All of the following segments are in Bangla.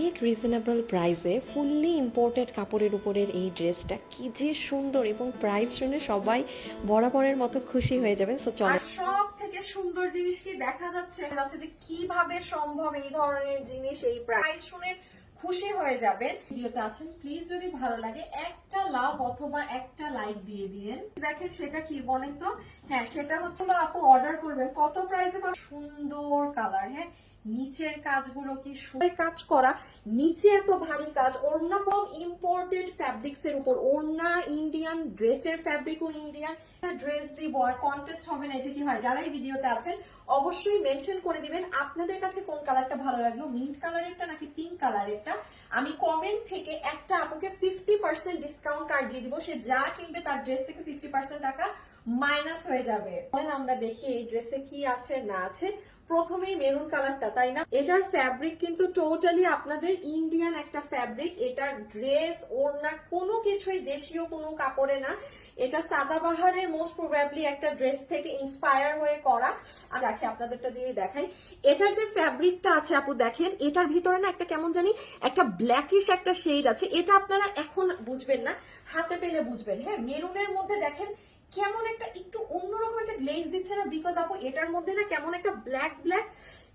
অনেক রিজনেবল প্রাইসে ফুললি ইম্পোর্টেড কাপড়ের উপরের এই ড্রেসটা কি যে সুন্দর এবং প্রাইস শুনে সবাই বরাবরের মতো খুশি হয়ে যাবেন। সো চলো। সব থেকে সুন্দর জিনিস কি দেখা যাচ্ছে? যাচ্ছে যে কীভাবে সম্ভব এই ধরনের জিনিস, এই প্রাইস শুনে খুশি হয়ে যাবেন। ভিডিওতে আছেন প্লিজ যদি ভালো লাগে, একটা লাভ অথবা একটা লাইক দিয়ে দিয়েন। দেখেন সেটা কি বলেন তো? হ্যাঁ সেটা হচ্ছে, আপু অর্ডার করবেন। কত প্রাইসে সুন্দর কালার হ্যাঁ? নিচের কাজগুলো কি কাজ করা, নিচে এত ভারী কাজ ওড়না কম ইম্পোর্টেড ফ্যাব্রিক্স এর উপর, ওড়না ইন্ডিয়ান ড্রেসের ফ্যাব্রিকও ইন্ডিয়ান ড্রেস দিব আর কন্টেস্ট হবে না, এটা কি হয়? যারা এই ভিডিওতে আছেন, অবশ্যই মেনশন করে দিবেন, আপনাদের কাছে কোন কালারটা ভালো লাগল? মিন্ট কালারেরটা নাকি পিঙ্ক কালারেরটা আমি কমেন্ট থেকে একটা আপুকে ফিফটি পার্সেন্ট ডিসকাউন্ট কার্ড দিয়ে দিব, সে যা কিনবে তার ড্রেস থেকে ফিফটি পার্সেন্ট টাকা মাইনাস হয়ে যাবে। আমরা দেখি এই ড্রেসে কি আছে, না আছে। প্রথমেই মেরুন কালারটা, তাই না? এটার ফ্যাব্রিক কিন্তু টোটালি আপনাদের ইন্ডিয়ান একটা ফ্যাব্রিক এটার ড্রেস ওড়না, কোনো কিছুই দেশীয় কোনো কাপড়ে না। এটা সাদাবাহারের মোস্ট প্রবাবলি একটা ড্রেস থেকে ইন্সপায়ার হয়ে করা। আর রাখি, আপনাদেরটা দিয়ে দেখাই। এটার যে ফ্যাব্রিকটা আছে, আপু, দেখেন, এটার ভিতরে না একটা কেমন জানি একটা ব্ল্যাকিশ একটা শেড আছে। এটা আপনারা এখন বুঝবেন না, হাতে পেলে বুঝবেন। হ্যাঁ মেরুনের মধ্যে দেখেন কেমন একটা একটু অন্যরকম একটা গ্লেজ দিচ্ছে না? বিকজ আপু, এটার মধ্যে না কেমন একটা ব্ল্যাক ব্ল্যাক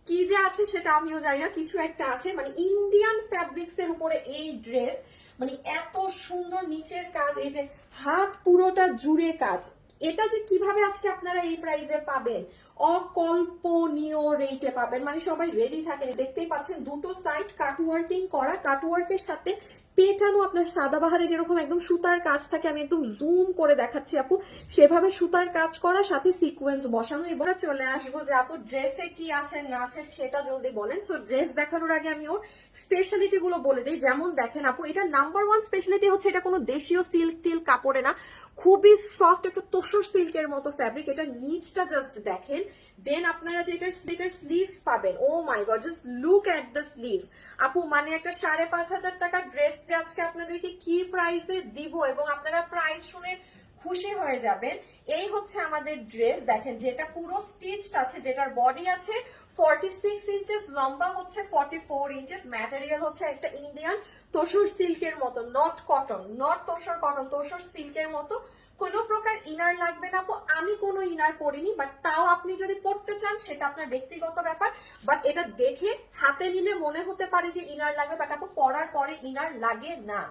কি যে আছে সেটা আমিও জানি না, কিছু একটা আছে। মানে ইন্ডিয়ান ফ্যাব্রিক্স এর উপরে এই ড্রেস মানে এত সুন্দর নিচের কাজ, এই যে হাত পুরোটা জুড়ে কাজ। এটা যে কীভাবে আজকে আপনারা এই প্রাইজে পাবেন? অকল্পনীয় রেটে পাবেন। মানে সবাই রেডি থাকেন। দেখতেই পাচ্ছেন, দুটো সাইড কাটওয়ার্কিং করা কাটওয়ার্কের সাথে পেটানো আপনার সাদাবাহারে যেরকম একদম সুতার কাজ থাকে, আমি একদম জুম করে দেখাচ্ছি আপু। সেভাবে সুতার কাজ করা, সাথে সিকোয়েন্স বসানো। এবার চলে আসব যে আপু ড্রেসে কি আছে, না আছে, সেটা জলদি বলেন। সো ড্রেস দেখানোর আগে আমি ওর স্পেশালিটি গুলো বলে দিই। যেমন দেখেন আপু, এটা নাম্বার ওয়ান স্পেশালিটি হচ্ছে, এটা কোনো দেশীয় সিল্ক টিল কাপড়ে না। খুবই সফট একটা তোষর সিল্কের মতো ফ্যাব্রিক এটা নিচটা জাস্ট দেখেন। দেন আপনারা যে এটার এটার স্লিভস পাবেন ও my god just look at the sleeves আপু মানে একটা সাড়ে পাঁচ হাজার টাকা ড্রেস যে আজকে আপনাদেরকে কি প্রাইসে দিব এবং আপনারা প্রাইস শুনে খুশি হয়ে যাবেন, এই হচ্ছে আমাদের ড্রেস দেখেন, যেটা পুরো স্টিচড আছে, যেটার বডি আছে ফর্টি সিক্স ইঞ্চেস লম্বা হচ্ছে ফর্টি ফোর ইঞ্চেস ম্যাটেরিয়াল হচ্ছে একটা ইন্ডিয়ান তোষর সিল্কের মতো not cotton not tussar cotton tussar সিল্কের মতো। কোনো প্রকার ইনার লাগবে না আমি কোনো ইনার পরিনি বাট তাও আপনি যদি পড়তে চান, সেটা আপনার ব্যক্তিগত ব্যাপার। বাট এটা দেখে, হাতে নিলে মনে হতে পারে যে ইনার লাগবে বাট আপু পরার পরে ইনার লাগে না।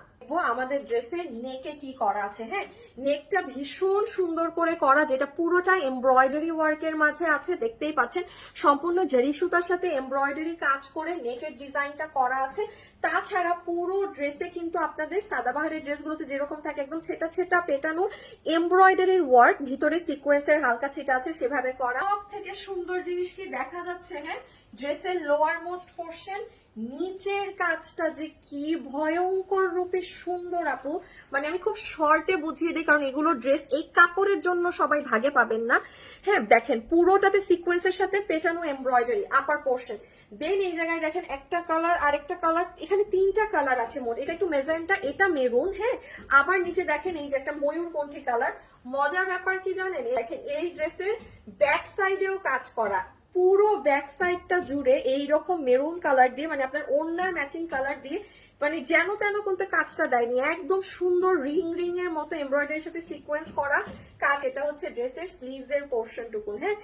আমাদের ড্রেসের নেকে কি করা আছে হ্যাঁ? নেকটা ভীষণ সুন্দর করে করা, যেটা পুরোটা এমব্রয়ডারি ওয়ার্কের মাঝে আছে, দেখতেই পাচ্ছেন। সম্পূর্ণ জেরি সুতার সাথে এমব্রয়ডারি কাজ করে নেকের ডিজাইনটা করা আছে। তাছাড়া পুরো ড্রেসে কিন্তু আপনাদের সাদাবাহারের ড্রেসগুলোতে যেরকম থাকে, একদম ছেটা ছেটা পেটানো এমব্রয়ডারির ওয়ার্ক, ভিতরে সিকোয়েন্সের হালকা ছিটা আছে, সেভাবে করা। সব থেকে সুন্দর জিনিসটি দেখা যাচ্ছে? হ্যাঁ ড্রেসের লোয়ার মোস্ট পোর্শন নিচের কাজটা যে কি ভয়ঙ্কর রূপে সুন্দর আপু মানে আমি খুব শর্টে বুঝিয়ে দিই, কারণ এগুলো ড্রেস এই কাপড়ের জন্য সবাই ভাগে পাবেন না। হ্যাঁ দেখেন, পুরোটাতে সিকোয়েন্সের সাথে পেটানো এমব্রয়ডারি আপার পোর্শন দেন এই জায়গায় দেখেন, একটা কালার আরেকটা কালার এখানে তিনটা কালার আছে মোট। এটা একটু মেজেন্টা এটা মেরুন হ্যাঁ। আবার নিচে দেখেন, এই যে একটা ময়ূরকণ্ঠী কালার মজার ব্যাপার কি জানেন? দেখেন, এই ড্রেসের ব্যাক সাইডেও কাজ করা। পুরো ব্যাক সাইডটা জুড়ে এই রকম মেরুন কালার দিয়ে মানে আপনার ওন্নার ম্যাচিং কালার দিয়ে মানে যেন তেন কিন্তু কাজটা দেয়নি। একদম সুন্দর রিং রিং এর মতো এমব্রয়ডারির সাথে সিকোয়েন্স করা কাজ। এটা হচ্ছে ড্রেসের স্লিভস এর পোর্শন টুকুন হ্যাঁ?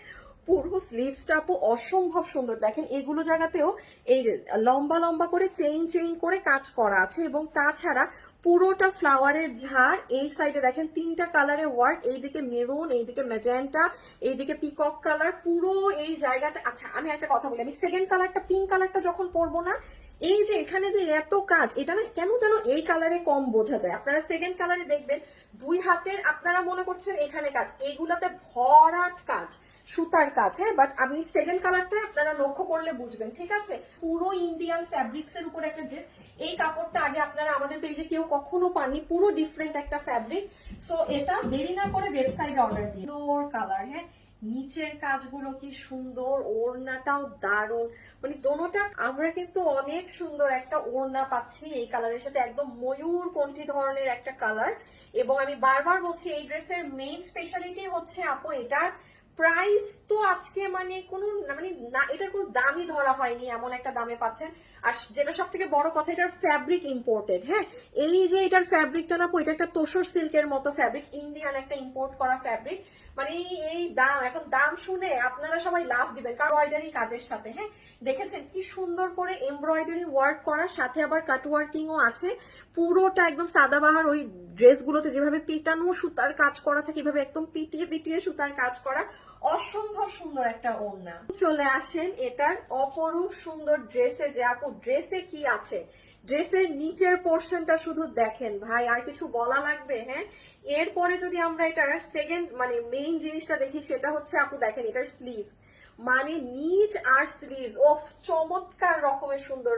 পুরো স্লিভসটা আপু অসম্ভব সুন্দর। দেখেন, এগুলো জায়গাতেও এই যে লম্বা লম্বা করে চেইন চেইন করে কাজ করা আছে এবং তাছাড়া পুরোটা ফ্লাওয়ারের ঝাড়, এই সাইডে দেখেন তিনটা কালারের ওয়ার্ক এইদিকে মেরুন এইদিকে ম্যাজেন্টা এইদিকে পিকক কালার পুরো এই জায়গাটা আচ্ছা আমি একটা কথা বলি, আমি সেকেন্ড কালারটা পিঙ্ক কালারটা যখন পরবো না এই যে এখানে যে এত কাজ, এটা না কেন যেন এই কালারে কম বোঝা যায়? আপনারা সেকেন্ড কালারে দেখবেন, দুই হাতের আপনারা মনে করছেন এখানে কাজ এইগুলাতে ভরাট কাজ, সুতার কাজ হ্যাঁ? বাট আপনি সেকেন্ড কালারটা আপনারা লক্ষ্য করলে বুঝবেন, ঠিক আছে? পুরো ইন্ডিয়ান ফ্যাব্রিক্স এর উপর একটা ড্রেস এই কাপড়টা আগে আপনারা আমাদের পেজে কেউ কখনো পাননি, পুরো ডিফারেন্ট একটা ফ্যাব্রিক সো এটা দেরি না করে ওয়েবসাইটে অর্ডার সুন্দর কালার হ্যাঁ? নিচের কাজগুলো কি সুন্দর, ওড়নাটাও দারুণ। মানে দোনোটা, আমরা কিন্তু অনেক সুন্দর একটা ওড়না পাচ্ছি এই কালারের সাথে, একদম ময়ূর কণ্ঠী ধরনের একটা কালার। এবং আমি বারবার বলছি, এই ড্রেসের মেইন স্পেশালিটি হচ্ছে আপু এটার প্রাইস তো আজকে মানে কোনো মানে না, এটার কোনো দামই ধরা হয়নি, এমন একটা দামে পাচ্ছেন। আর যেটা সব থেকে বড় কথা, এটার ফ্যাব্রিক ইম্পোর্টেড হ্যাঁ? এই যে এটার ফ্যাব্রিকটা না এটা একটা তোষর সিল্কের মতো ফ্যাব্রিক ইন্ডিয়ান একটা ইম্পোর্ট করা ফ্যাব্রিক মানে এই দাম, এখন দাম শুনে আপনারা সবাই লাভ দিবেন এমব্রয়ডারি কাজের সাথে হ্যাঁ? দেখেছেন কি সুন্দর করে এমব্রয়ডারি ওয়ার্ক করার সাথে আবার কাট ওয়ার্কিংও আছে। পুরোটা একদম সাদাবাহার ওই ড্রেসগুলোতে যেভাবে পিটানো সুতার কাজ করা থাকে, এভাবে একদম পিটিয়ে পিটিয়ে সুতার কাজ করা। অসম্ভব সুন্দর একটা ওড়না। চলে আসেন এটার অপরূপ সুন্দর ড্রেসে যে আপু, ড্রেসে কি আছে? ড্রেসের নিচের পোর্শনটা শুধু দেখেন ভাই, আর কিছু বলা লাগবে হ্যাঁ? এরপরে যদি আমরা এটার সেকেন্ড মানে মেইন জিনিসটা দেখি, সেটা হচ্ছে আপু দেখেন এটার স্লিভস মানে নিচ আর স্লিভস ও চমৎকার রকমের সুন্দর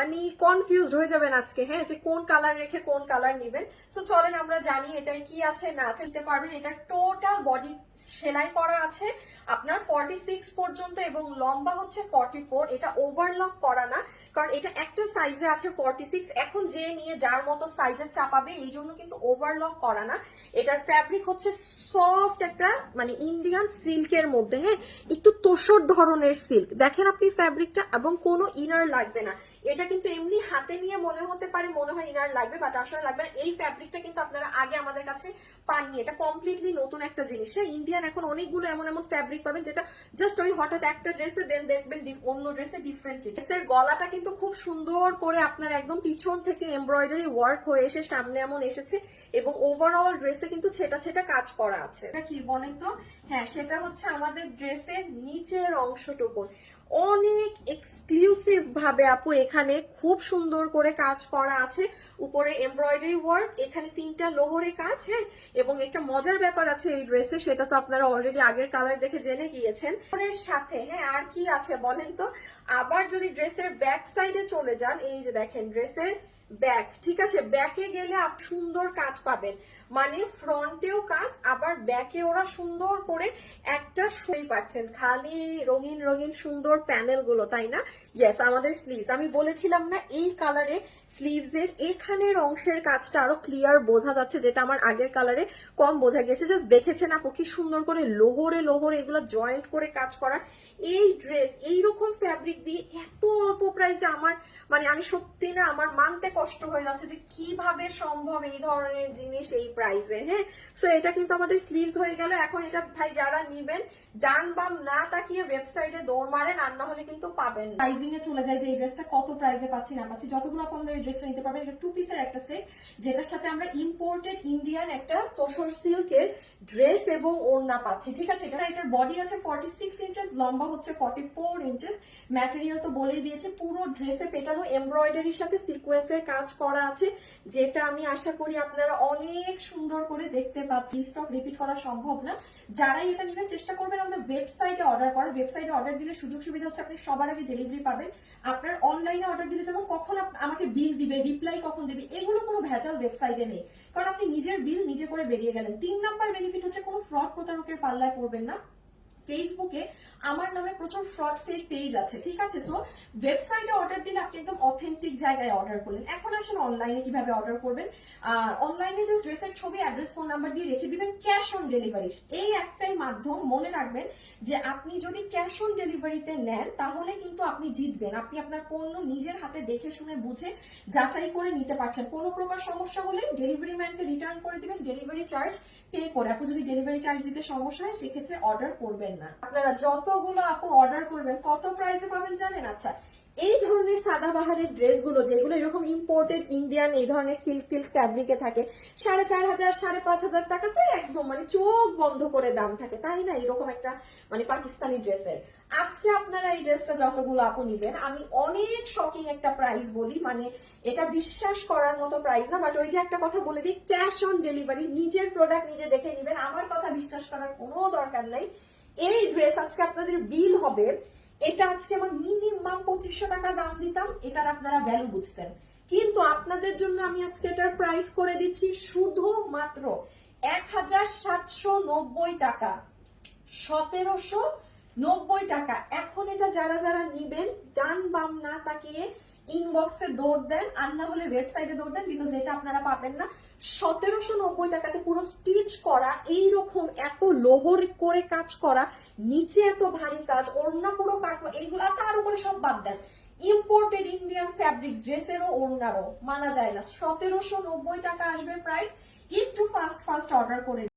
মানে কনফিউজড হয়ে যাবেন আজকে হ্যাঁ যে কোন কালার রেখে কোন কালার নেবেন। সো চলেন আমরা জানি এটাই কি আছে, না আছে, নিতে পারবেন। এটা টোটাল বডি সেলাই করা আছে। আপনার ফর্টি সিক্স পর্যন্ত এবং লম্বা হচ্ছে ফর্টি ফোর এটা ওভারলক করা না, কারণ এটা একটা সাইজে আছে ফর্টি সিক্স এখন যে নিয়ে যার মতো সাইজে চাপাবে, এই জন্য কিন্তু ওভারলক করা না। এটার ফ্যাব্রিক হচ্ছে সফট একটা মানে ইন্ডিয়ান সিল্কের মধ্যে হ্যাঁ একটু তোষর ধরনের সিল্ক দেখেন আপনি ফ্যাব্রিকটা এবং কোনো ইনার লাগবে না। এটা কিন্তু এমনি হাতে নিয়ে মনে হতে পারে, মনে হয় ইনার লাগবে বাট আসলে লাগবে না। এই ফ্যাব্রিকটা কিন্তু আপনারা আগে আমাদের কাছে পাননি। এটা কমপ্লিটলি নতুন একটা জিনিস। হ্যাঁ ইন্ডিয়ান এখন অনেকগুলো এমন এমন ফ্যাব্রিক পাবেন যেটা জাস্ট ওই হঠাৎ একটা ড্রেসে দেন দেখবেন অন্য ড্রেসে ডিফারেন্ট ড্রেসের গলাটা কিন্তু খুব সুন্দর করে আপনার একদম পিছন থেকে এমব্রয়ডারি ওয়ার্ক হয়ে এসে সামনে এমন এসেছে এবং ওভারঅল ড্রেসে কিন্তু ছেটা ছেটা কাজ করা আছে। এটা কি বলেন তো? হ্যাঁ সেটা হচ্ছে আমাদের ড্রেসের নিচের অংশটুকু। অনেক এক্সক্লুসিভ ভাবে আপু এখানে খুব সুন্দর করে কাজ করা আছে। উপরে এমব্রয়ডারি ওয়ার্ক এখানে তিনটা লোহরে কাজ হ্যাঁ? এবং একটা মজার ব্যাপার আছে এই ড্রেসে সেটা তো আপনারা অলরেডি আগের কালার দেখে জেনে গিয়েছেন। এর সাথে হ্যাঁ আর কি আছে বলেন তো? আবার যদি ড্রেসের ব্যাক সাইডে চলে যান, এই যে দেখেন ড্রেসের ব্যাক ঠিক আছে? ব্যাকে গেলে সুন্দর কাজ পাবেন। মানে ফ্রন্টেও কাজ, আবার ব্যাকে ওরা সুন্দর করে একটা শুই পাচ্ছেন। খালি রঙিন রঙিন, সুন্দর প্যানেলগুলো, তাই না? ইয়েস আমাদের স্লিভস আমি বলেছিলাম না, এই কালারে স্লিভস এর এখানের অংশের কাজটা আরও ক্লিয়ার বোঝা যাচ্ছে, যেটা আমার আগের কালারে কম বোঝা গেছে জাস্ট দেখেছেন আপু, কি সুন্দর করে লোহরে লোহরে এগুলো জয়েন্ট করে কাজ করা এই ড্রেস এইরকম ফ্যাব্রিক দিয়ে এত অল্প প্রাইসে আমার মানে আমি সত্যি না, আমার মানতে কষ্ট হয়ে যাচ্ছে যে কীভাবে সম্ভব এই ধরনের জিনিস এই প্রাইসে হ্যাঁ? সো এটা কিন্তু আমাদের স্লিভস হয়ে গেল। এখন এটা ভাই যারা নিবেন, ডান বাম না তাকিয়ে ওয়েবসাইটে দৌড় মারেন, আর না হলে কিন্তু পাবেন প্রাইজিং এ চলে যায় যে এই ড্রেসটা কত প্রাইসে পাচ্ছি, না পাচ্ছি। যতগুলো আপু আমাদের এই ড্রেসটা নিতে পারবেন, এটা টু পিসের একটা সেট যেটার সাথে আমরা ইম্পোর্টেড ইন্ডিয়ান একটা তোষর সিল্কের ড্রেস এবং ওড়না পাচ্ছি, ঠিক আছে? এটা এটার বডি আছে ফর্টি সিক্স ইঞ্চেস লম্বা হচ্ছে ফর্টি ফোর ইঞ্চেস ম্যাটেরিয়াল তো বলেই দিয়েছে, পুরো ড্রেসে পেটানো এমব্রয়ডারির সাথে সিকোয়েন্সের কাজ করা আছে, যেটা আমি আশা করি আপনারা অনেক সুন্দর করে দেখতে পাচ্ছি স্টক রিপিট করা সম্ভব না। যারাই এটা নেবেন, চেষ্টা করবেন আমাদের ওয়েবসাইটে অর্ডার করার। ওয়েবসাইটে অর্ডার দিলে সুযোগ সুবিধা হচ্ছে, আপনি সবার আগে ডেলিভারি পাবেন। আপনার অনলাইনে অর্ডার দিলে যেমন কখন আমাকে বিল দিবে রিপ্লাই কখন দেবে, এগুলো কোনো ভেজাল ওয়েবসাইটে নেই। কারণ আপনি নিজের বিল নিজে করে বেরিয়ে গেলেন। তিন নাম্বার বেনিফিট হচ্ছে কোনো ফ্রড প্রতারকের পাল্লায় পড়বেন না। ফেসবুকে আমার নামে প্রচুর ফ্রড ফেক পেজ আছে, ঠিক আছে? সো ওয়েবসাইটে অর্ডার দিলে আপনি একদম অথেন্টিক জায়গায় অর্ডার করলেন। এখন আসেন অনলাইনে কীভাবে অর্ডার করবেন। অনলাইনে জাস্ট ড্রেসের ছবি অ্যাড্রেস ফোন নাম্বার দিয়ে রেখে দিবেন ক্যাশ অন ডেলিভারি এই একটাই মাধ্যম মনে রাখবেন যে আপনি যদি ক্যাশ অন ডেলিভারিতে নেন, তাহলে কিন্তু আপনি জিতবেন। আপনি আপনার পণ্য নিজের হাতে দেখে শুনে বুঝে যাচাই করে নিতে পারছেন। কোনো প্রকার সমস্যা হলে ডেলিভারি ম্যানকে রিটার্ন করে দিবেন। ডেলিভারি চার্জ পে করে। আপনি যদি ডেলিভারি চার্জ দিতে সমস্যা হয়, সেক্ষেত্রে অর্ডার করবেন আপনারা যতগুলো আপু অর্ডার করবেন, কত প্রাইসে পাবেন জানেন? আচ্ছা এই ধরনের সাদাবাহারের ড্রেসগুলো যেগুলো এরকম ইম্পোর্টেড ইন্ডিয়ান এই ধরনের সিল্ক টিল্ক ফ্যাব্রিকে থাকে, সাড়ে চার হাজার, সাড়ে পাঁচ হাজার টাকা তো একদম মানে চোখ বন্ধ করে দাম থাকে। তাই না? এরকম একটা মানে পাকিস্তানি ড্রেসের। আজকে আপনারা এই ড্রেসটা যতগুলো আপু নিবেন, আমি অনেক শকিং একটা প্রাইস বলি মানে এটা বিশ্বাস করার মতো প্রাইস না বাট ওই যে একটা কথা বলে দিই ক্যাশ অন ডেলিভারি নিজের প্রোডাক্ট নিজে দেখে নিবেন, আমার কথা বিশ্বাস করার কোনো দরকার নাই। এই ড্রেস আজকে আপনাদের বিল হবে। এটা আজকে আমার মিনিমাম পঁচিশশো টাকা দাম দিতাম, এটার আপনারা ভ্যালু বুঝতেন। কিন্তু আপনাদের জন্য আমি আজকে এটার প্রাইস করে দিচ্ছি শুধু মাত্র এক হাজার সাতশো নব্বই টাকা। সতেরোশো নব্বই টাকা। এখন এটা যারা যারা নিবেন, ডান বাম না তাকিয়ে ইনবক্সে দৌড় দেন, আর না হলে ওয়েবসাইটে দৌড় দেন বিকজ এটা আপনারা পাবেন না। সতেরোশো নব্বই টাকাতে পুরো স্টিচ করা এই রকম এত লোহর করে কাজ করা, নিচে এত ভারী কাজ, ওড়না পুরো কাটবো এইগুলা তার উপরে সব বাদ দেন। ইম্পোর্টেড ইন্ডিয়ান ফ্যাব্রিক্স ড্রেসেরও ওড়নারও, মানা যায় না। সতেরোশো নব্বই টাকা আসবে প্রাইস একটু ফাস্ট ফাস্ট অর্ডার করে